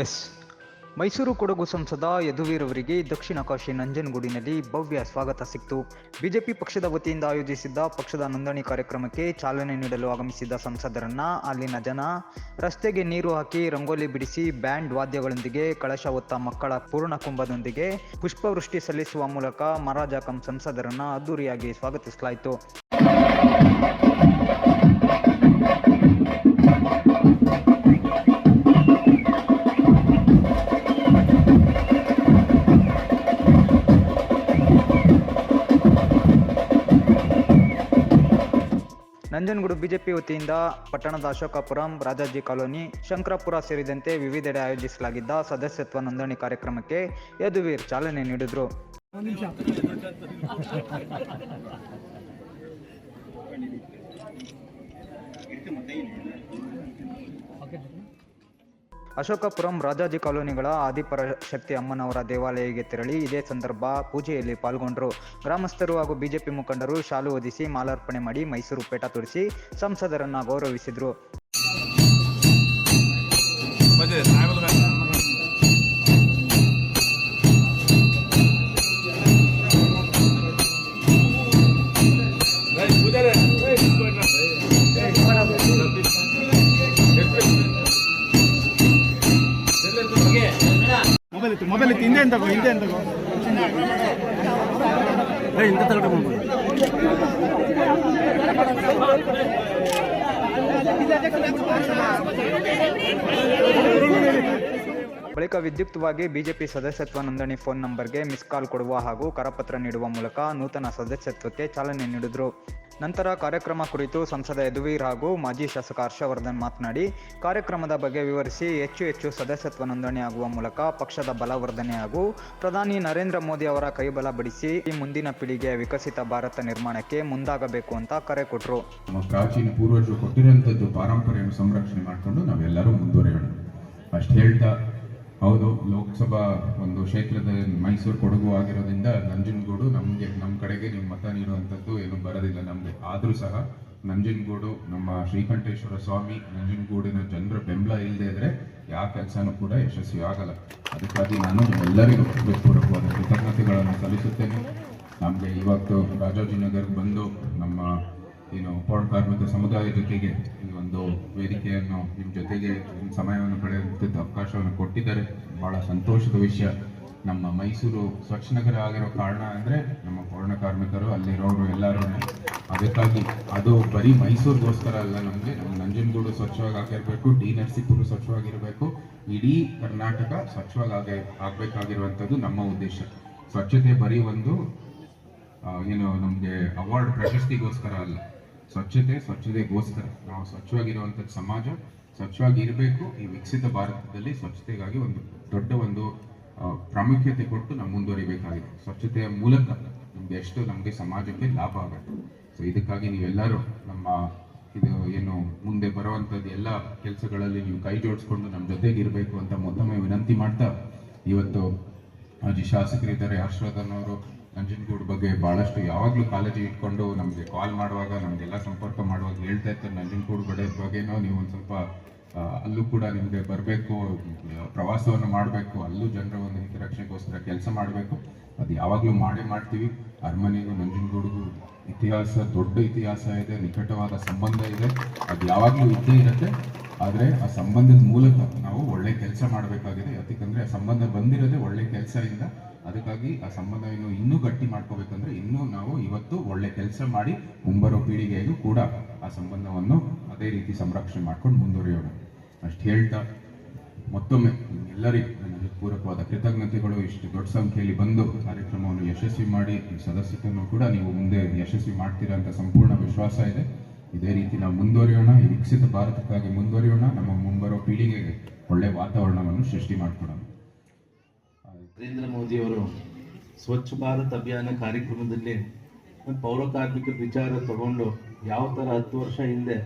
S. Mysuru Kodagu ಸಂಸದ ಯದುವೀರ್ ಅವರಿಗೆ ದಕ್ಷಿಣ ಕಾಶಿ ನಂಜನಗೂಡಿನಲ್ಲಿ ಭವ್ಯ ಸ್ವಾಗತ ಸಿಕ್ತು. ಬಿಜೆಪಿ ಪಕ್ಷದ ವತಿಯಿಂದ ಆಯೋಜಿಸಿದ್ದ ಪಕ್ಷದ ನೋಂದಣಿ ಕಾರ್ಯಕ್ರಮಕ್ಕೆ ಚಾಲನೆ ನೀಡಲು ಆಗಮಿಸಿದ್ದ ಸಂಸದರನ್ನ ಅಲ್ಲಿನ ಜನ ರಸ್ತೆಗೆ ನೀರು ಹಾಕಿ ರಂಗೋಲಿ ಬಿಡಿಸಿ ಬ್ಯಾಂಡ್ ವಾದ್ಯಗಳೊಂದಿಗೆ ಕಳಶ ಹೊತ್ತ ಮಕ್ಕಳ ಪೂರ್ಣ ಕುಂಭದೊಂದಿಗೆ ಪುಷ್ಪವೃಷ್ಟಿ ಸಲ್ಲಿಸುವ ಮೂಲಕ ಮರಾಜಾಕಂ ಸಂಸದರನ್ನ ಅದ್ದೂರಿಯಾಗಿ ಸ್ವಾಗತಿಸಲಾಯಿತು. ನಂಜನಗೂಡು ಬಿಜೆಪಿ ವತಿಯಿಂದ ಪಟ್ಟಣದ ಅಶೋಕಪುರಂ, ರಾಜಾಜಿ ಕಾಲೋನಿ, ಶಂಕರಾಪುರ ಸೇರಿದಂತೆ ವಿವಿಧೆಡೆ ಆಯೋಜಿಸಲಾಗಿದ್ದ ಸದಸ್ಯತ್ವ ನೋಂದಣಿ ಕಾರ್ಯಕ್ರಮಕ್ಕೆ ಯದುವೀರ್ ಚಾಲನೆ ನೀಡಿದರು. ಅಶೋಕಪುರಂ ರಾಜಾಜಿ ಕಾಲೋನಿಗಳ ಆದಿಪರ ಶಕ್ತಿ ಅಮ್ಮನವರ ದೇವಾಲಯಕ್ಕೆ ತೆರಳಿ ಇದೇ ಸಂದರ್ಭ ಪೂಜೆಯಲ್ಲಿ ಪಾಲ್ಗೊಂಡರು. ಗ್ರಾಮಸ್ಥರು ಹಾಗೂ ಬಿಜೆಪಿ ಮುಖಂಡರು ಶಾಲು ಹೊದಿಸಿ ಮಾಲಾರ್ಪಣೆ ಮಾಡಿ ಮೈಸೂರು ಪೇಟ ತೋರಿಸಿ ಸಂಸದರನ್ನ ಗೌರವಿಸಿದರು. ಮೊಬೈಲ್ ಇತ್ತು. ಮೊಬೈಲ್ ಇತ್ತು. ಹಿಂದೆ ಅಂತ ತಗೋ ಹಿಂದೆ ಅಂತ ತಗೋ. ಏ ಇಂತ ತಳ್ಕೊಂಬೋದು ಬಳಿಕ ವಿದ್ಯುಕ್ತವಾಗಿ ಬಿಜೆಪಿ ಸದಸ್ಯತ್ವ ನೋಂದಣಿ ಫೋನ್ ನಂಬರ್ಗೆ ಮಿಸ್ ಕಾಲ್ ಕೊಡುವ ಹಾಗೂ ಕರಪತ್ರ ನೀಡುವ ಮೂಲಕ ನೂತನ ಸದಸ್ಯತ್ವಕ್ಕೆ ಚಾಲನೆ ನೀಡಿದರು. ನಂತರ ಕಾರ್ಯಕ್ರಮ ಕುರಿತು ಸಂಸದ ಯದುವೀರ್ ಹಾಗೂ ಮಾಜಿ ಶಾಸಕ ಹರ್ಷವರ್ಧನ್ ಮಾತನಾಡಿ, ಕಾರ್ಯಕ್ರಮದ ಬಗ್ಗೆ ವಿವರಿಸಿ ಹೆಚ್ಚು ಹೆಚ್ಚು ಸದಸ್ಯತ್ವ ನೋಂದಣಿ ಆಗುವ ಮೂಲಕ ಪಕ್ಷದ ಬಲವರ್ಧನೆ ಹಾಗೂ ಪ್ರಧಾನಿ ನರೇಂದ್ರ ಮೋದಿ ಅವರ ಕೈಬಲ ಬಡಿಸಿ ಈ ಮುಂದಿನ ಪೀಳಿಗೆಯ ವಿಕಸಿತ ಭಾರತ ನಿರ್ಮಾಣಕ್ಕೆ ಮುಂದಾಗಬೇಕು ಅಂತ ಕರೆ ಕೊಟ್ಟರು ಪ್ರಾಚೀನ ಪೂರ್ವಜರು ಕೊಟ್ಟಿರುವಂತದ್ದು ಪಾರಂಪರ್ಯವನ್ನು ಸಂರಕ್ಷಣೆ ಮಾಡಿಕೊಂಡು ನಾವೆಲ್ಲರೂ ಮುಂದುವರಿಯೋಣ. ಅಷ್ಟು ಹೇಳ್ತಾ ಹೌದು, ಲೋಕಸಭಾ ಒಂದು ಕ್ಷೇತ್ರದ ಮೈಸೂರು ಕೊಡಗು ಆಗಿರೋದ್ರಿಂದ ನಂಜನಗೂಡು ನಮಗೆ ನಮ್ಮ ಕಡೆಗೆ ನೀವು ಮತ ನೀಡುವಂಥದ್ದು ಏನು ಬರೋದಿಲ್ಲ ನಮಗೆ. ಆದರೂ ಸಹ ನಂಜನಗೂಡು, ನಮ್ಮ ಶ್ರೀಕಂಠೇಶ್ವರ ಸ್ವಾಮಿ, ನಂಜನಗೂಡಿನ ಜನರ ಬೆಂಬಲ ಇಲ್ಲದೆ ಇದ್ರೆ ಯಾವ ಕೆಲಸನೂ ಕೂಡ ಯಶಸ್ವಿ ಆಗಲ್ಲ. ಅದಕ್ಕಾಗಿ ನಾನು ನಿಮ್ಮೆಲ್ಲರಿಗೂ ಹೃತ್ಪೂರ್ವಕವಾದ ಕೃತಜ್ಞತೆಗಳನ್ನು ಸಲ್ಲಿಸುತ್ತೇನೆ. ನಮಗೆ ಇವತ್ತು ರಾಜಾಜಿನಗರ್ ಬಂದು ನಮ್ಮ ಏನು ಪೌರ ಕಾರ್ಮಿಕ ಸಮುದಾಯ ಜೊತೆಗೆ ಒಂದು ವೇದಿಕೆಯನ್ನು ನಿಮ್ಮ ಜೊತೆಗೆ ನಿಮ್ಮ ಸಮಯವನ್ನು ಕಳೆಯುವಂಥದ್ದು ಅವಕಾಶವನ್ನು ಕೊಟ್ಟಿದ್ದಾರೆ. ಬಹಳ ಸಂತೋಷದ ವಿಷಯ. ನಮ್ಮ ಮೈಸೂರು ಸ್ವಚ್ಛ ನಗರ ಆಗಿರೋ ಕಾರಣ ಅಂದರೆ ನಮ್ಮ ಪೌರ ಕಾರ್ಮಿಕರು ಅಲ್ಲಿರೋರು ಎಲ್ಲರೂ ಅದಕ್ಕಾಗಿ ಅದು ಬರೀ ಮೈಸೂರಿಗೋಸ್ಕರ ಅಲ್ಲ ನಮಗೆ, ನಮ್ಮ ನಂಜನಗೂಡು ಸ್ವಚ್ಛವಾಗಿ ಆಗಿರಬೇಕು ಡಿ ನರಸೀಪುರ ಸ್ವಚ್ಛವಾಗಿರಬೇಕು, ಇಡೀ ಕರ್ನಾಟಕ ಸ್ವಚ್ಛವಾಗಿ ಆಗ ಆಗಬೇಕಾಗಿರುವಂಥದ್ದು ನಮ್ಮ ಉದ್ದೇಶ. ಸ್ವಚ್ಛತೆ ಬರೀ ಒಂದು ಏನು ನಮಗೆ ಅವಾರ್ಡ್ ಪ್ರಶಸ್ತಿಗೋಸ್ಕರ ಅಲ್ಲ. ಸ್ವಚ್ಛತೆ, ಸ್ವಚ್ಛತೆಗೋಸ್ಕರ ನಾವು ಸ್ವಚ್ಛವಾಗಿರುವಂಥದ್ದು ಸಮಾಜ ಸ್ವಚ್ಛವಾಗಿ ಇರಬೇಕು ಈ ವಿಕಸಿತ ಭಾರತದಲ್ಲಿ ಸ್ವಚ್ಛತೆಗಾಗಿ ಒಂದು ದೊಡ್ಡ ಒಂದು ಪ್ರಾಮುಖ್ಯತೆ ಕೊಟ್ಟು ನಾವು ಮುಂದುವರಿಬೇಕಾಗಿದೆ. ಸ್ವಚ್ಛತೆಯ ಮೂಲಕ ನಮ್ಗೆ ಎಷ್ಟು ನಮಗೆ ಸಮಾಜಕ್ಕೆ ಲಾಭ ಆಗುತ್ತೆ. ಸೊ ಇದಕ್ಕಾಗಿ ನೀವೆಲ್ಲರೂ ನಮ್ಮ, ಇದು ಏನು, ಮುಂದೆ ಬರುವಂಥದ್ದು ಎಲ್ಲ ಕೆಲಸಗಳಲ್ಲಿ ನೀವು ಕೈ ಜೋಡಿಸ್ಕೊಂಡು ನಮ್ಮ ಜೊತೆಗೆ ಇರಬೇಕು ಅಂತ ಮತ್ತೊಮ್ಮೆ ವಿನಂತಿ ಮಾಡ್ತಾ ಇವತ್ತು ಮಾಜಿ ಶಾಸಕರಿದ್ದಾರೆ, ಹರ್ಷವರ್ಧನ್ ಅವರು ನಂಜನಗೂಡು ಬಗ್ಗೆ ಬಹಳಷ್ಟು ಯಾವಾಗಲೂ ಕಾಳಜಿ ಇಟ್ಕೊಂಡು ನಮಗೆ ಕಾಲ್ ಮಾಡುವಾಗ ನಮಗೆಲ್ಲ ಸಂಪರ್ಕ ಮಾಡುವಾಗ ಹೇಳ್ತಾ ಇರ್ತಾರೆ ನಂಜನಗೂಡು ಬಡ ಬಗ್ಗೆನೋ ನೀವು ಒಂದು ಸ್ವಲ್ಪ ಅಲ್ಲೂ ಕೂಡ ನಿಮಗೆ ಬರಬೇಕು, ಪ್ರವಾಸವನ್ನು ಮಾಡಬೇಕು, ಅಲ್ಲೂ ಜನರ ಒಂದು ಹಿತರಕ್ಷಣೆಗೋಸ್ಕರ ಕೆಲಸ ಮಾಡಬೇಕು. ಅದು ಯಾವಾಗಲೂ ಮಾಡೇ ಮಾಡ್ತೀವಿ. ಅರಮನೆಗೂ ನಂಜನಗೂಡಿಗೂ ಇತಿಹಾಸ, ದೊಡ್ಡ ಇತಿಹಾಸ ಇದೆ, ನಿಕಟವಾದ ಸಂಬಂಧ ಇದೆ. ಅದು ಯಾವಾಗಲೂ ಇದ್ದೇ ಇರುತ್ತೆ. ಆದರೆ ಆ ಸಂಬಂಧದ ಮೂಲಕ ನಾವು ಒಳ್ಳೆ ಕೆಲಸ ಮಾಡಬೇಕಾಗಿದೆ. ಯಾಕಂದರೆ ಆ ಸಂಬಂಧ ಬಂದಿರೋದೇ ಒಳ್ಳೆ ಕೆಲಸದಿಂದ. ಅದಕ್ಕಾಗಿ ಆ ಸಂಬಂಧವನ್ನು ಇನ್ನೂ ಗಟ್ಟಿ ಮಾಡ್ಕೋಬೇಕಂದ್ರೆ ಇನ್ನೂ ನಾವು ಇವತ್ತು ಒಳ್ಳೆ ಕೆಲಸ ಮಾಡಿ ಮುಂಬರೋ ಪೀಳಿಗೆಗೂ ಕೂಡ ಆ ಸಂಬಂಧವನ್ನು ಅದೇ ರೀತಿ ಸಂರಕ್ಷಣೆ ಮಾಡ್ಕೊಂಡು ಮುಂದುವರಿಯೋಣ. ಅಷ್ಟು ಹೇಳ್ತಾ ಮತ್ತೊಮ್ಮೆ ಎಲ್ಲರಿಗೂ ನನ್ನ ಪೂರಕವಾದ ಕೃತಜ್ಞತೆಗಳು. ಇಷ್ಟು ದೊಡ್ಡ ಸಂಖ್ಯೆಯಲ್ಲಿ ಬಂದು ಕಾರ್ಯಕ್ರಮವನ್ನು ಯಶಸ್ವಿ ಮಾಡಿ ಈ ಸದಸ್ಯತ್ವವನ್ನು ಕೂಡ ನೀವು ಮುಂದೆ ಯಶಸ್ವಿ ಮಾಡ್ತೀರಾ ಅಂತ ಸಂಪೂರ್ಣ ವಿಶ್ವಾಸ ಇದೆ. ಇದೇ ರೀತಿ ನಾವು ಮುಂದುವರಿಯೋಣ, ಈ ವಿಕಸಿತ ಭಾರತಕ್ಕಾಗಿ ಮುಂದುವರಿಯೋಣ, ನಮ್ಮ ಮುಂಬರೋ ಪೀಳಿಗೆಗೆ ಒಳ್ಳೆ ವಾತಾವರಣವನ್ನು ಸೃಷ್ಟಿ ಮಾಡ್ಕೊಡೋಣ. ನರೇಂದ್ರ ಮೋದಿಯವರು ಸ್ವಚ್ಛ ಭಾರತ್ ಅಭಿಯಾನ ಕಾರ್ಯಕ್ರಮದಲ್ಲಿ ಪೌರ ಕಾರ್ಮಿಕರ ವಿಚಾರ ತಗೊಂಡು ಯಾವ ಥರ ಹತ್ತು ವರ್ಷ ಹಿಂದೆ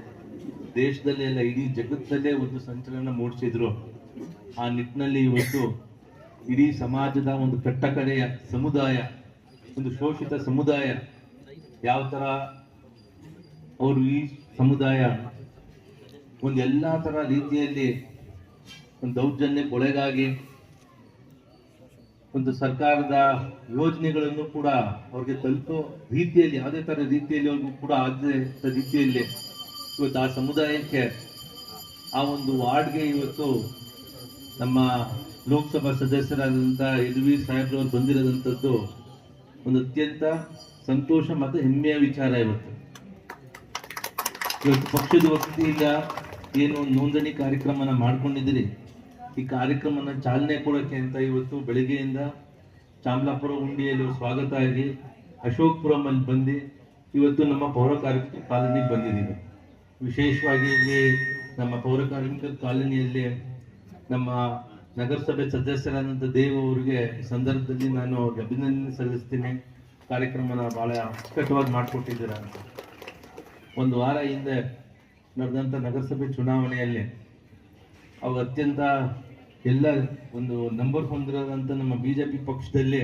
ದೇಶದಲ್ಲಿ ಎಲ್ಲ ಇಡೀ ಜಗತ್ತಲ್ಲೇ ಒಂದು ಸಂಚಲನ ಮೂಡಿಸಿದ್ರು. ಆ ನಿಟ್ಟಿನಲ್ಲಿ ಇವತ್ತು ಇಡೀ ಸಮಾಜದ ಒಂದು ಕಟ್ಟಕಡೆಯ ಸಮುದಾಯ, ಒಂದು ಶೋಷಿತ ಸಮುದಾಯ ಯಾವ ಥರ ಅವರು ಈ ಸಮುದಾಯ ಒಂದು ಎಲ್ಲ ಥರ ರೀತಿಯಲ್ಲಿ ಒಂದು ದೌರ್ಜನ್ಯ ಕೊಲೆಗಾಗಿ ಒಂದು ಸರ್ಕಾರದ ಯೋಜನೆಗಳನ್ನು ಕೂಡ ಅವ್ರಿಗೆ ತಲುಪೋ ರೀತಿಯಲ್ಲಿ ಯಾವುದೇ ಥರ ರೀತಿಯಲ್ಲಿ ಅವ್ರಿಗೂ ಕೂಡ ಆಗದೆ ರೀತಿಯಲ್ಲಿ ಇವತ್ತು ಆ ಸಮುದಾಯಕ್ಕೆ ಆ ಒಂದು ವಾರ್ಡ್ಗೆ ಇವತ್ತು ನಮ್ಮ ಲೋಕಸಭಾ ಸದಸ್ಯರಾದಂಥ ಯದುವೀರ್ ಸಾಹೇಬ್ರವ್ರು ಬಂದಿರೋದಂಥದ್ದು ಒಂದು ಅತ್ಯಂತ ಸಂತೋಷ ಮತ್ತು ಹೆಮ್ಮೆಯ ವಿಚಾರ ಇವತ್ತು. ಇವತ್ತು ಪಕ್ಷದ ವತಿಯಿಂದ ಏನು ಒಂದು ನೋಂದಣಿ ಕಾರ್ಯಕ್ರಮನ ಮಾಡ್ಕೊಂಡಿದ್ದೀರಿ? ಈ ಕಾರ್ಯಕ್ರಮನ ಚಾಲನೆ ಕೊಡೋಕ್ಕೆ ಅಂತ ಇವತ್ತು ಬೆಳಿಗ್ಗೆಯಿಂದ ಚಾಮಲಾಪುರ ಉಂಡಿಯಲ್ಲಿ ಸ್ವಾಗತ ಆಗಿ ಅಶೋಕ್ಪುರಮಲ್ಲಿ ಬಂದು ಇವತ್ತು ನಮ್ಮ ಪೌರ ಕಾರ್ಮಿಕ ಕಾಲೋನಿಗೆ ಬಂದಿದ್ದೀವಿ. ವಿಶೇಷವಾಗಿ ಇಲ್ಲಿ ನಮ್ಮ ಪೌರ ಕಾರ್ಮಿಕ ಕಾಲೋನಿಯಲ್ಲಿ ನಮ್ಮ ನಗರಸಭೆ ಸದಸ್ಯರಾದಂಥ ದೇವ್ ಅವರಿಗೆ ಸಂದರ್ಭದಲ್ಲಿ ನಾನು ಅಭಿನಂದನೆ ಸಲ್ಲಿಸ್ತೀನಿ. ಕಾರ್ಯಕ್ರಮನ ಭಾಳ ಅಚ್ಚುಕಟ್ಟವಾಗಿ ಮಾಡಿಕೊಟ್ಟಿದ್ದೀರ ಅಂತ. ಒಂದು ವಾರ ಹಿಂದೆ ನಡೆದಂಥ ನಗರಸಭೆ ಚುನಾವಣೆಯಲ್ಲಿ ಅವು ಅತ್ಯಂತ ಎಲ್ಲ ಒಂದು ನಂಬರ್ ಹೊಂದಿರೋದಂತ ನಮ್ಮ ಬಿಜೆಪಿ ಪಕ್ಷದಲ್ಲಿ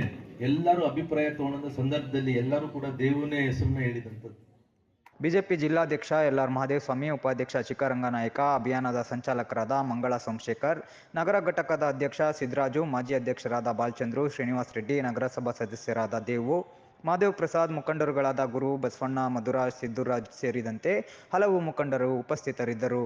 ಎಲ್ಲರೂ ಅಭಿಪ್ರಾಯ ತಗೊಂಡ ಸಂದರ್ಭದಲ್ಲಿ ಎಲ್ಲರೂ ಕೂಡ ದೇವನೇ ಹೆಸರನ್ನ ಹೇಳಿದಂಥದ್ದು. ಬಿಜೆಪಿ ಜಿಲ್ಲಾಧ್ಯಕ್ಷ ಎಲ್ ಆರ್ ಮಹದೇವಸ್ವಾಮಿ ಉಪಾಧ್ಯಕ್ಷ ಚಿಕ್ಕರಂಗನಾಯಕ ಅಭಿಯಾನದ ಸಂಚಾಲಕರಾದ ಮಂಗಳ ಸೋಮಶೇಖರ್, ನಗರ ಘಟಕದ ಅಧ್ಯಕ್ಷ ಸಿದ್ದರಾಜು ಮಾಜಿ ಅಧ್ಯಕ್ಷರಾದ ಬಾಲಚಂದ್ರು, ಶ್ರೀನಿವಾಸ್ ರೆಡ್ಡಿ, ನಗರಸಭಾ ಸದಸ್ಯರಾದ ದೇವು, ಮಾದೇವ್ ಪ್ರಸಾದ್ ಮುಖಂಡರುಗಳಾದ ಗುರು ಬಸವಣ್ಣ, ಮಧುರಾಜ್ ಸಿದ್ದುರಾಜ್ ಸೇರಿದಂತೆ ಹಲವು ಮುಖಂಡರು ಉಪಸ್ಥಿತರಿದ್ದರು.